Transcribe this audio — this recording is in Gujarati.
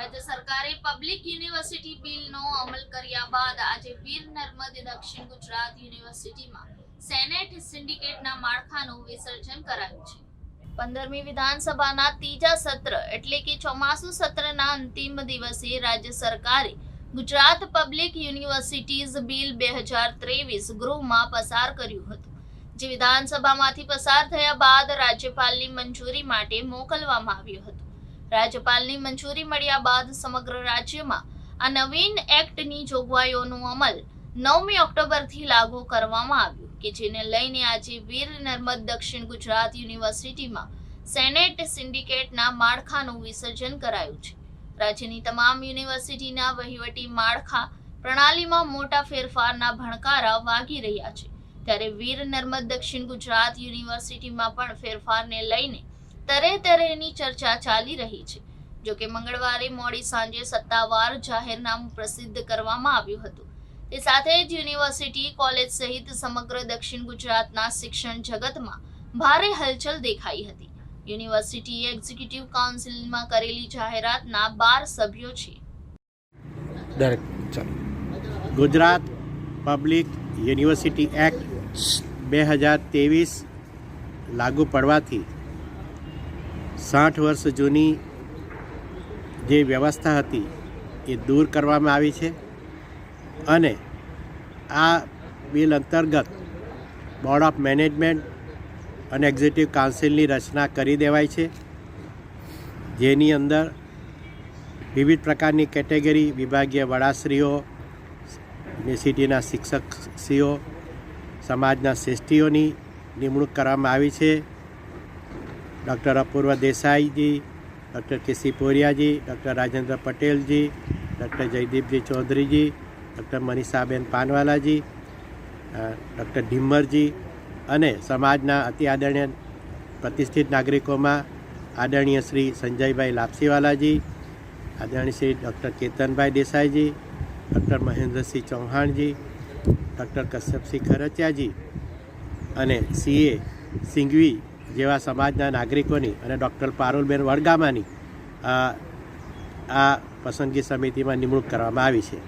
રાજ્ય સરકારે પબ્લિક યુનિવર્સિટી બિલનો અમલ કર્યા બાદ આજે વીર નર્મદ દક્ષિણ ગુજરાત યુનિવર્સિટીમાં સેનેટ સિન્ડિકેટના માળખાનું વિસર્જન કરાયું છે. પંદરમી વિધાનસભાના ત્રીજા સત્ર એટલે કે ચોમાસુ સત્રના અંતિમ દિવસે રાજ્ય સરકારે ગુજરાત પબ્લિક યુનિવર્સિટીઝ બિલ બે હજાર ત્રેવીસ ગૃહમાં પસાર કર્યું હતું. જે વિધાનસભામાંથી પસાર થયા બાદ રાજ્યપાલની મંજૂરી માટે મોકલવામાં આવ્યું હતું. રાજ્યપાલની મંજૂરી મળ્યા બાદ સમગ્ર રાજ્યમાં આ નવીન એક્ટની જોગવાઈઓનો અમલ નવમી ઓક્ટોબરથી લાગુ કરવામાં આવ્યું કે જેને લઈને આજે વીર નર્મદ દક્ષિણ ગુજરાત યુનિવર્સિટીમાં સેનેટ સિન્ડિકેટના માળખાનું વિસર્જન કરાયું છે. રાજ્યની તમામ યુનિવર્સિટીના વહીવટી માળખા પ્રણાલીમાં મોટા ફેરફારના ભણકારા વાગી રહ્યા છે. ત્યારે વીર નર્મદ દક્ષિણ ગુજરાત યુનિવર્સિટીમાં પણ ફેરફારને લઈને તરે તરેની ચર્ચા ચાલી રહી છે. જોકે મંગળવારે મોડી સાંજે સત્તાવાર જાહેરનામું પ્રસિદ્ધ કરવામાં આવ્યું હતું. તે સાથે જ યુનિવર્સિટી, કોલેજ સહિત સમગ્ર દક્ષિણ ગુજરાતના શિક્ષણ જગતમાં ભારે હલચલ દેખાઈ હતી. યુનિવર્સિટી એક્ઝિક્યુટિવ કાઉન્સિલમાં કરેલી જાહેરાતના બાર સભ્યો છે. ગુજરાત પબ્લિક યુનિવર્સિટી એક્ટ બે હજાર ત્રેવીસ લાગુ પડવાથી સાઠ વર્ષ જૂની જે વ્યવસ્થા હતી એ દૂર કરવામાં આવી છે અને આ બિલ અંતર્ગત બોર્ડ ઓફ મેનેજમેન્ટ અને એક્ઝિક્યુટિવ કાઉન્સિલની રચના કરી દેવાય છે. જેની અંદર વિવિધ પ્રકારની કેટેગરી વિભાગીય વડાશ્રીઓ યુનિવર્સિટીના શિક્ષકશ્રીઓ, સમાજના શ્રેષ્ઠીઓની નિમણૂક કરવામાં આવી છે. Doctor Apurva Desaiji, doctor K C Poriyaji, doctor Rajendra Patelji, doctor Jaydeepji Chaudharyji, doctor Manishaben Panwalaji doctor Dhimmarji અને સમાજના અતિ આદરણીય પ્રતિષ્ઠિત નાગરિકોમાં આદરણીય શ્રી સંજયભાઈ લાપસીવાલાજી, આદરણીય શ્રી ડૉક્ટર કેતનભાઈ દેસાઈજી, ડૉક્ટર મહેન્દ્રસિંહ ચૌહાણજી, ડૉક્ટર કશ્યપસિંહ ખરચિયાજી અને સીએ સિંઘવી જેવા સમાજના નાગરિકોની અને ડૉક્ટર પારુલબેન વડગામાની આ પસંદગી સમિતિમાં નિમણૂક કરવામાં આવી છે.